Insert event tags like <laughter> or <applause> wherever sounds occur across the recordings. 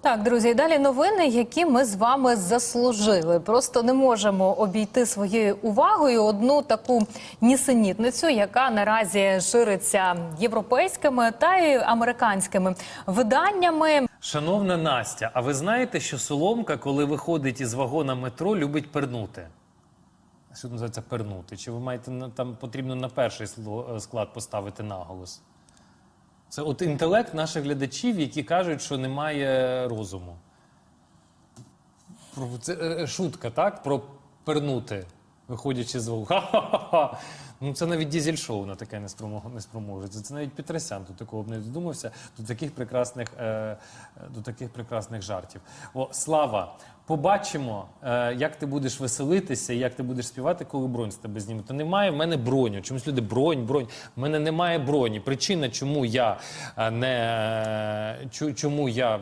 Так, друзі, і далі новини, які ми з вами заслужили. Просто не можемо обійти своєю увагою одну таку нісенітницю, яка наразі шириться європейськими та й американськими виданнями. Шановна Настя, а ви знаєте, що Соломка, коли виходить із вагона метро, любить пернути? Що називається пернути? Чи ви маєте там потрібно на перший е, склад поставити наголос? Це от інтелект наших глядачів, які кажуть, що немає розуму. Це е, шутка, так? Про пернути, виходячи з вагону. Ха-ха-ха! Ну, це навіть дізель-шоу на таке не спроможеться. Це навіть Петросян тут такого б не додумався до таких прекрасних, е, до таких прекрасних жартів. О, Слава, побачимо, е, як ти будеш веселитися, і як ти будеш співати, коли бронь з тебе знімуть. То немає в мене броню. Чомусь люди бронь, бронь. В мене немає броні. Причина, чому я е, не е, чому я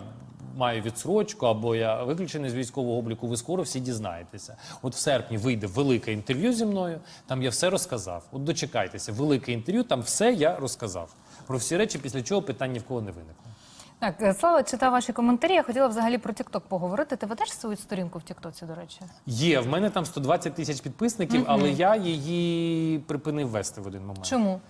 маю відсрочку або я виключений з військового обліку, ви скоро всі дізнаєтеся. От в серпні вийде велике інтерв'ю зі мною. Там я все розказав. От дочекайтеся, велике інтерв'ю, там все я розказав. Про всі речі, після чого питань ні в кого не виникло. Так, е, Слава читав ваші коментарі. Я хотіла взагалі про TikTok поговорити. Ти ведеш свою сторінку в Тіктоці, до речі? Є, в мене там 120 тисяч підписників, але я її припинив вести в один момент. Чому?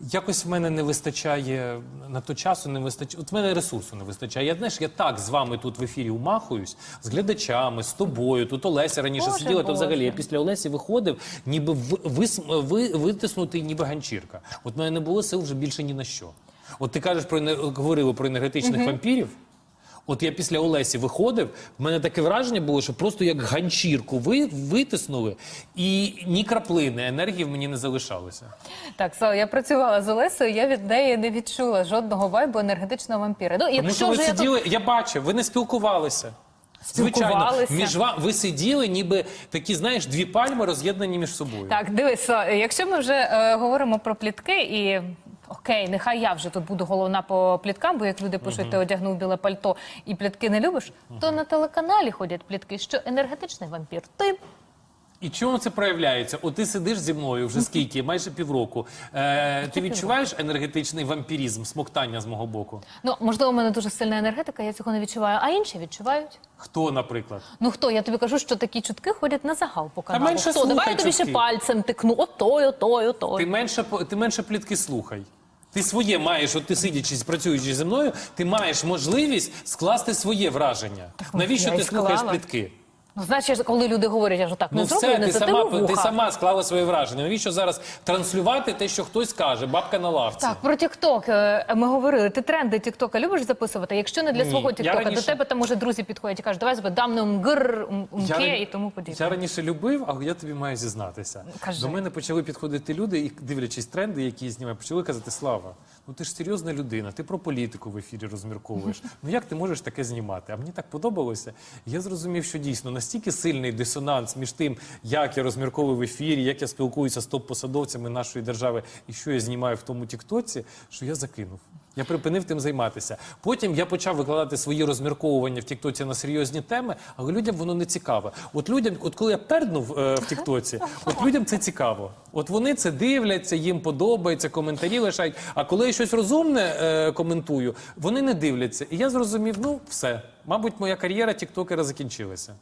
Якось в мене не вистачає на то часу, не вистачає. От в мене ресурсу не вистачає. Я знаєш, я так з вами тут в ефірі умахуюсь, з глядачами, з тобою. Тут Олеся раніше Боже, сиділа, то взагалі я після Олесі виходив, ніби ви, вис- ви, витиснутий, ніби ганчірка. От в мене не було сил вже більше ні на що. От ти кажеш про говорили про енергетичних вампірів. От я після Олесі виходив, в мене таке враження було, що просто як ганчірку ви витиснули, і ні краплини енергії в мені не залишалося. Так, Слава, я працювала з Олесею, я від неї не відчула жодного вайбу енергетичного вампіра. Ну, Тому що ви вже я тут сиділи, я бачив, ви не спілкувалися. Звичайно, Спілкувалися. між ва- ви сиділи, ніби такі, знаєш, дві пальми роз'єднані між собою. Так, дивись, якщо ми вже е, говоримо про плітки і. Окей, нехай я вже тут буду головна по пліткам, бо як люди пишуть, ти одягнув біле пальто і плітки не любиш, то на телеканалі ходять плітки, що енергетичний вампір. Ти І чому це проявляється? От ти сидиш зі мною вже скільки, майже півроку. Е, ти відчуваєш енергетичний вампірізм, смоктання з мого боку? ну можливо, у мене дуже сильна енергетика, я цього не відчуваю, а інші відчувають. Хто, наприклад? Ну хто? Я тобі кажу, що такі чутки ходять на загал по каналу. менше хто? слухай Давай я тобі ще пальцем тикну. Отой, отой, отой. Ти менше, по- ти менше плітки слухай. Ти своє маєш, от ти сидячи, працюючи зі мною, ти маєш можливість скласти своє враження. Навіщо я ти і слухаєш склала. плітки? Ну, значить, коли люди говорять, я ж так не Ну зроблю, все, не ти сама, ти сама склала своє враження. Навіщо зараз транслювати те, що хтось каже, бабка на лавці? Так, про Тікток ми говорили. Ти тренди Тіктока любиш записувати? Якщо не для Ні, свого я Тіктока, раніше- до тебе там може друзі підходять і кажуть, давай зроби дам нам гр, м- мке ран- і тому подібне. Я раніше любив, а я тобі маю зізнатися. кажи. До мене почали підходити люди і дивлячись тренди, які я знімаю, почали казати: Слава, ну ти ж серйозна людина, ти про політику в ефірі розмірковуєш. <laughs> Ну як ти можеш таке знімати? А мені так подобалося. Я зрозумів, що дійсно настільки сильний дисонанс між тим, як я розмірковую в ефірі, як я спілкуюся з топ-посадовцями нашої держави і що я знімаю в тому Тіктоці, що я закинув. Я припинив тим займатися. Потім я почав викладати свої розмірковування в Тіктоці на серйозні теми, але людям воно не цікаве. От людям, от коли я перднув е, в Тіктоці, от людям це цікаво. От вони це дивляться, їм подобається, коментарі лишають. А коли я щось розумне е, коментую, вони не дивляться. І я зрозумів, ну все, мабуть, моя кар'єра тіктокера закінчилася.